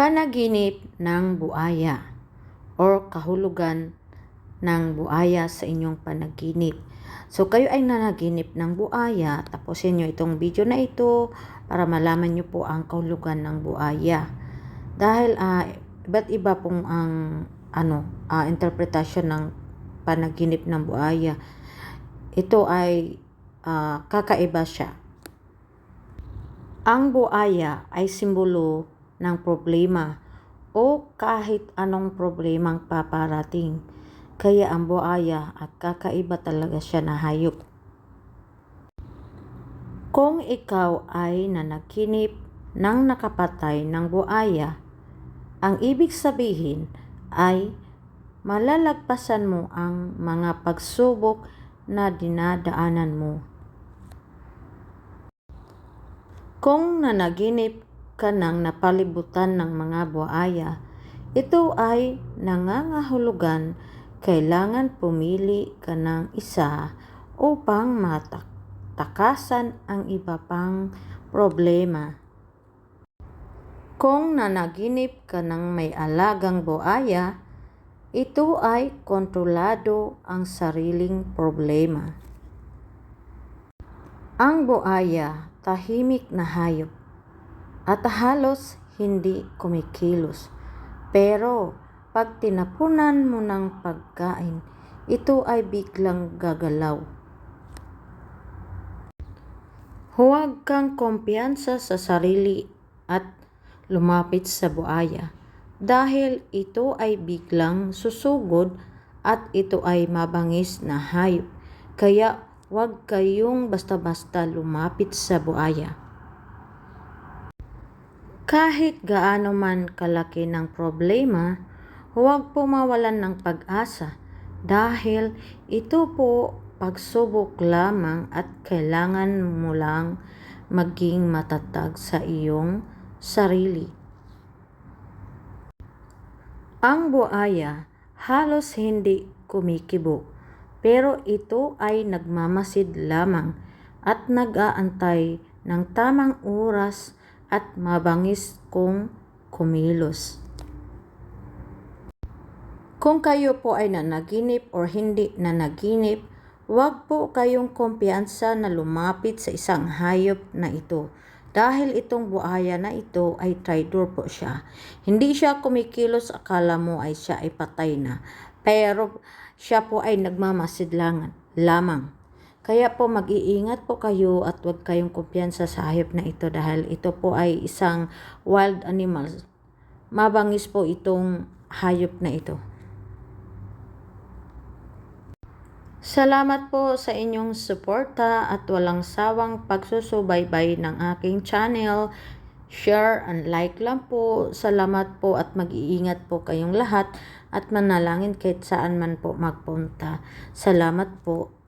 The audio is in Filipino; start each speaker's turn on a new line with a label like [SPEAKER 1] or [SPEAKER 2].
[SPEAKER 1] Panaginip ng buaya or kahulugan ng buaya sa inyong panaginip. So kayo ay nanaginip ng buaya, tapusin nyo itong video na ito para malaman nyo po ang kahulugan ng buaya. Dahil uh, iba't iba pong ang ano, uh, interpretasyon ng panaginip ng buaya. Ito ay uh, kakaiba siya. Ang buaya ay simbolo ng problema o kahit anong problemang paparating. Kaya ang buaya at kakaiba talaga siya na hayop. Kung ikaw ay nanaginip ng nakapatay ng buaya, ang ibig sabihin ay malalagpasan mo ang mga pagsubok na dinadaanan mo. Kung nanaginip ka ng napalibutan ng mga buaya, ito ay nangangahulugan kailangan pumili ka ng isa upang matakasan ang iba pang problema. Kung nanaginip ka ng may alagang buaya, ito ay kontrolado ang sariling problema. Ang buaya, tahimik na hayop at halos hindi kumikilos. Pero pag tinapunan mo ng pagkain, ito ay biglang gagalaw. Huwag kang kumpiyansa sa sarili at lumapit sa buaya dahil ito ay biglang susugod at ito ay mabangis na hayop. Kaya huwag kayong basta-basta lumapit sa buaya. Kahit gaano man kalaki ng problema, huwag po mawalan ng pag-asa dahil ito po pagsubok lamang at kailangan mo lang maging matatag sa iyong sarili. Ang buaya halos hindi kumikibo pero ito ay nagmamasid lamang at nag-aantay ng tamang oras at mabangis kung kumilos. Kung kayo po ay nanaginip or hindi nanaginip, huwag po kayong kumpiyansa na lumapit sa isang hayop na ito dahil itong buhaya na ito ay traitor po siya. Hindi siya kumikilos, akala mo ay siya ay patay na. Pero siya po ay nagmamasid lang, lamang. Kaya po mag-iingat po kayo at huwag kayong kumpiyansa sa hayop na ito dahil ito po ay isang wild animal. Mabangis po itong hayop na ito. Salamat po sa inyong suporta at walang sawang pagsusubaybay ng aking channel. Share and like lang po. Salamat po at mag-iingat po kayong lahat at manalangin kahit saan man po magpunta. Salamat po.